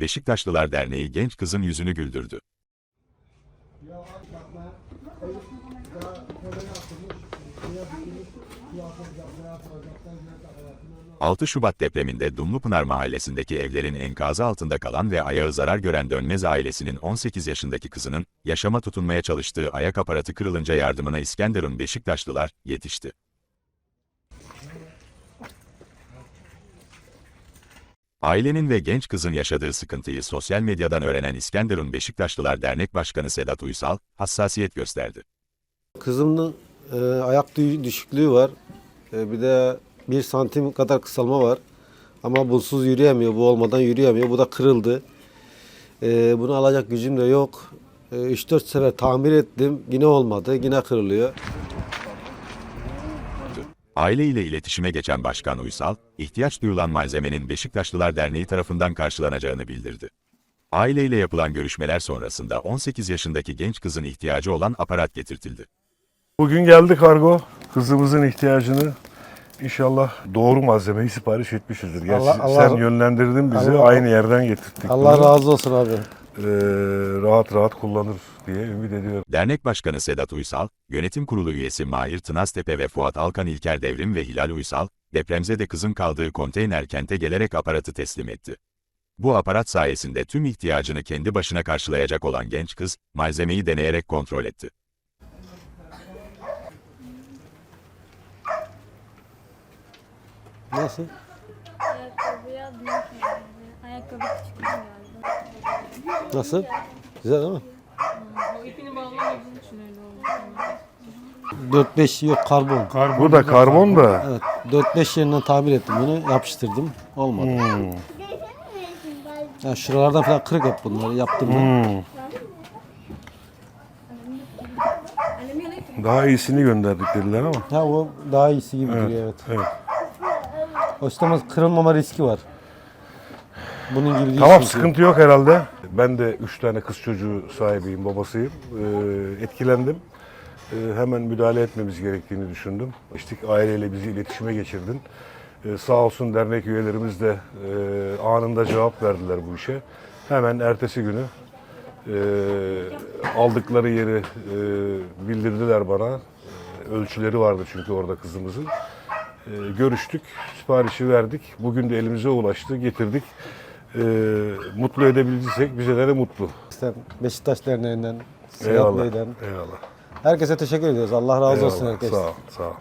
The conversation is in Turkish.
Beşiktaşlılar Derneği genç kızın yüzünü güldürdü. 6 Şubat depreminde Dumlupınar mahallesindeki evlerin enkazı altında kalan ve ayağı zarar gören Dönmez ailesinin 18 yaşındaki kızının yaşama tutunmaya çalıştığı ayak aparatı kırılınca yardımına İskenderun Beşiktaşlılar yetişti. Ailenin ve genç kızın yaşadığı sıkıntıyı sosyal medyadan öğrenen İskenderun Beşiktaşlılar Dernek Başkanı Sedat Uysal, hassasiyet gösterdi. Kızımın e, ayak dü- düşüklüğü var. E, bir de bir santim kadar kısalma var. Ama bulsuz yürüyemiyor. Bu olmadan yürüyemiyor. Bu da kırıldı. E, bunu alacak gücüm de yok. E, 3-4 sefer tamir ettim. Yine olmadı. Yine kırılıyor. Aile ile iletişime geçen Başkan Uysal, ihtiyaç duyulan malzemenin Beşiktaşlılar Derneği tarafından karşılanacağını bildirdi. Aile ile yapılan görüşmeler sonrasında 18 yaşındaki genç kızın ihtiyacı olan aparat getirtildi. Bugün geldi kargo. Kızımızın ihtiyacını inşallah doğru malzemeyi sipariş etmişizdir. Gerçi Allah- Allah- sen yönlendirdin bizi Allah- aynı yerden getirttik. Allah bunu. razı olsun abi. Ee, rahat rahat kullanır diye ümit ediyorum. Dernek Başkanı Sedat Uysal, Yönetim Kurulu üyesi Mahir Tınaztepe ve Fuat Alkan İlker Devrim ve Hilal Uysal, depremzede kızın kaldığı konteyner kente gelerek aparatı teslim etti. Bu aparat sayesinde tüm ihtiyacını kendi başına karşılayacak olan genç kız, malzemeyi deneyerek kontrol etti. Nasıl? Ayakkabıya geldi. Ayakkabı küçük geldi. Nasıl? Güzel değil mi? O ipini bağlamadığın için öyle oldu. 4-5 yok karbon. Bu da karbon da. Evet. 4-5 yerinden tamir ettim bunu. Yapıştırdım. Olmadı. Hmm, Ya şuralardan falan kırık hep bunları yaptım ben. hmm. Daha iyisini gönderdik dediler ama. Ha o daha iyisi gibi Evet, duruyor evet. evet. O istemez kırılmama riski var. Bunun gibi değil Tamam çünkü. sıkıntı yok herhalde. Ben de üç tane kız çocuğu sahibiyim, babasıyım. Ee, etkilendim. Ee, hemen müdahale etmemiz gerektiğini düşündüm. İşte aileyle bizi iletişime geçirdin. Ee, sağ olsun dernek üyelerimiz de e, anında cevap verdiler bu işe. Hemen ertesi günü e, aldıkları yeri e, bildirdiler bana. E, ölçüleri vardı çünkü orada kızımızın. E, görüştük, siparişi verdik. Bugün de elimize ulaştı, getirdik. E, mutlu edebildiysek bize de, de mutlu. Sen Beşiktaş Derneği'nden, Sedat Eyvallah. Bey'den. Eyvallah. Herkese teşekkür ediyoruz. Allah razı olsun Eyvallah. herkes. Sağ ol, sağ ol.